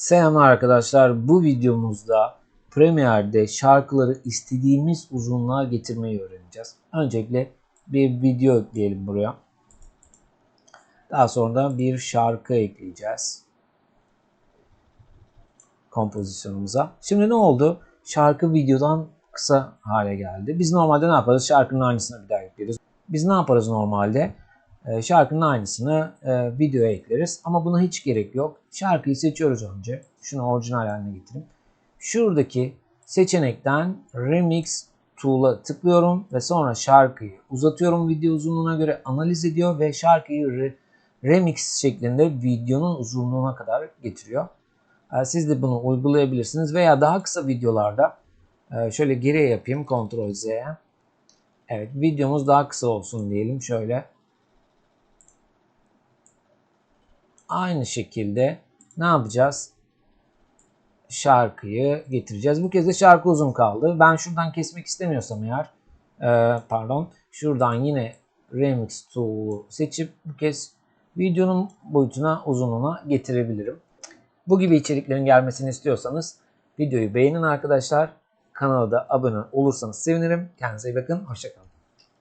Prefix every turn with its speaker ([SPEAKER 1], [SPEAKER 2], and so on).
[SPEAKER 1] Selamlar arkadaşlar. Bu videomuzda Premiere'de şarkıları istediğimiz uzunluğa getirmeyi öğreneceğiz. Öncelikle bir video ekleyelim buraya. Daha sonra da bir şarkı ekleyeceğiz. Kompozisyonumuza. Şimdi ne oldu? Şarkı videodan kısa hale geldi. Biz normalde ne yaparız? Şarkının aynısını bir daha ekleriz. Biz ne yaparız normalde? Ee, şarkının aynısını e, videoya ekleriz. Ama buna hiç gerek yok. Şarkıyı seçiyoruz önce. Şunu orijinal haline getireyim. Şuradaki seçenekten Remix Tool'a tıklıyorum ve sonra şarkıyı uzatıyorum video uzunluğuna göre analiz ediyor ve şarkıyı re- remix şeklinde videonun uzunluğuna kadar getiriyor. Ee, Siz de bunu uygulayabilirsiniz veya daha kısa videolarda e, şöyle geriye yapayım Ctrl Z. Evet videomuz daha kısa olsun diyelim şöyle. Aynı şekilde ne yapacağız? Şarkıyı getireceğiz. Bu kez de şarkı uzun kaldı. Ben şuradan kesmek istemiyorsam eğer e, pardon şuradan yine remix tool'u seçip bu kez videonun boyutuna uzunluğuna getirebilirim. Bu gibi içeriklerin gelmesini istiyorsanız videoyu beğenin arkadaşlar. Kanala da abone olursanız sevinirim. Kendinize iyi bakın. Hoşçakalın.